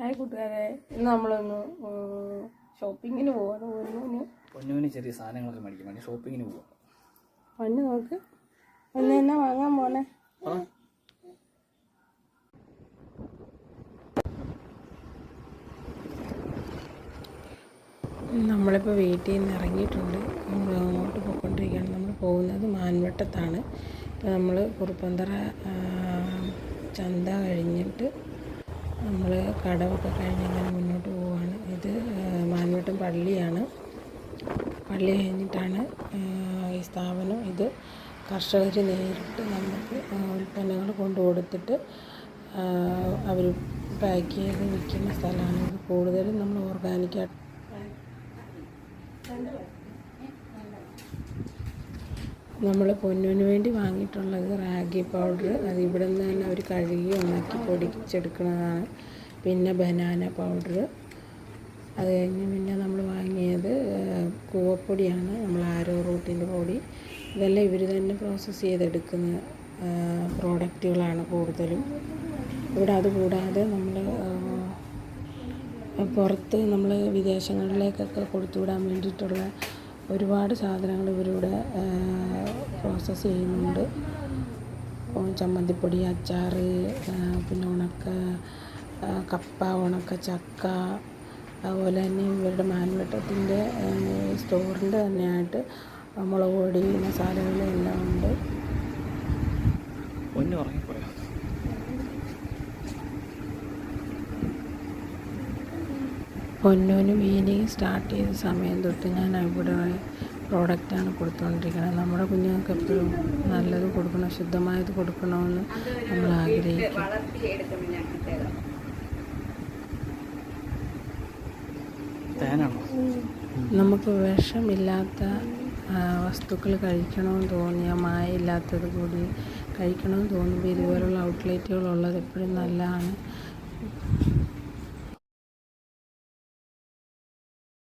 Hi കൂട്ടുകാരെ. ഇന്ന് നമ്മളൊന്ന് ഷോപ്പിങ്ങിന് പോവാണ്. പൊന്നുവിന്. പൊന്നുവിന് ചെറിയ സാധനങ്ങളൊക്കെ മേടിക്കാൻ വേണ്ടി ഷോപ്പിങ്ങിന് പോവാം. പൊന്നു നോക്ക്. ഒന്ന് എന്നാ വാങ്ങാൻ പോണേ? നമ്മളിപ്പോൾ വീട്ടിൽ നിന്ന് ഇറങ്ങിയിട്ടുണ്ട്. നമ്മൾ അങ്ങോട്ട് പോയിക്കൊണ്ടിരിക്കുകയാണ്. നമ്മൾ പോകുന്നത് മാൻവട്ടത്താണ്. ഇപ്പോൾ നമ്മൾ കുറുപ്പന്തറ ചന്ത കഴിഞ്ഞിട്ട് നമ്മൾ കടമൊക്കെ കഴിഞ്ഞ് അങ്ങനെ മുന്നോട്ട് പോവുകയാണ് ഇത് മാൻവട്ടം പള്ളിയാണ്. പള്ളി കഴിഞ്ഞിട്ടാണ് ഈ സ്ഥാപനം ഇത് കർഷകർ നേരിട്ട് നമുക്ക് ഉൽപ്പന്നങ്ങൾ കൊണ്ടു കൊടുത്തിട്ട് അവർ പാക്ക് ചെയ്ത് വിൽക്കുന്ന സ്ഥലമാണ്. ഇത് കൂടുതലും നമ്മൾ ഓർഗാനിക്കായിട്ട് നമ്മൾ പൊന്നിന് വേണ്ടി വാങ്ങിയിട്ടുള്ളത് റാഗി പൗഡർ. അത് ഇവിടെ നിന്ന് തന്നെ അവർ കഴുകി ഉണക്കി പൊടിച്ചെടുക്കുന്നതാണ്. പിന്നെ ബനാന പൗഡർ. അത് കഴിഞ്ഞ് പിന്നെ നമ്മൾ വാങ്ങിയത് കൂവപ്പൊടിയാണ്. നമ്മൾ ആരോ റൂട്ടിന്റെ പൊടി. ഇതെല്ലാം ഇവർ തന്നെ പ്രോസസ്സ് ചെയ്തെടുക്കുന്ന പ്രോഡക്റ്റുകളാണ് കൂടുതലും. ഇവിടെ അതുകൂടാതെ നമ്മൾ പുറത്ത് നമ്മൾ വിദേശങ്ങളിലേക്കൊക്കെ കൊടുത്തുവിടാൻ വേണ്ടിയിട്ടുള്ള ഒരുപാട് സാധനങ്ങൾ ഇവരിവിടെ പ്രോസസ്സ് ചെയ്യുന്നുണ്ട്. ചമ്മന്തിപ്പൊടി അച്ചാർ പിന്നെ ഉണക്ക കപ്പ ഉണക്ക ചക്ക അതുപോലെ തന്നെ ഇവരുടെ മാൻവട്ടത്തിന്റെ സ്റ്റോറിന്റെ തന്നെയായിട്ട് മുളക് പൊടി മസാലകളെല്ലാം ഉണ്ട് പൊന്നു ഉറങ്ങിപ്പോയോ പൊന്നൂന് വീനിങ് സ്റ്റാർട്ട് ചെയ്ത സമയം തൊട്ട് ഞാൻ ഇവിടെ പ്രോഡക്റ്റാണ് കൊടുത്തുകൊണ്ടിരിക്കുന്നത്. നമ്മുടെ കുഞ്ഞുങ്ങൾക്ക് എപ്പോഴും നല്ലത് കൊടുക്കണം ശുദ്ധമായത് കൊടുക്കണമെന്ന് നമ്മൾ ആഗ്രഹിക്കും. നമുക്ക് വിഷമില്ലാത്ത വസ്തുക്കൾ കഴിക്കണമെന്ന് തോന്നിയ മായയില്ലാത്തത് കൂടി കഴിക്കണമെന്ന് തോന്നുമ്പോൾ ഇതുപോലുള്ള ഔട്ട്ലെറ്റുകളുള്ളത് എപ്പോഴും നല്ലതാണ്.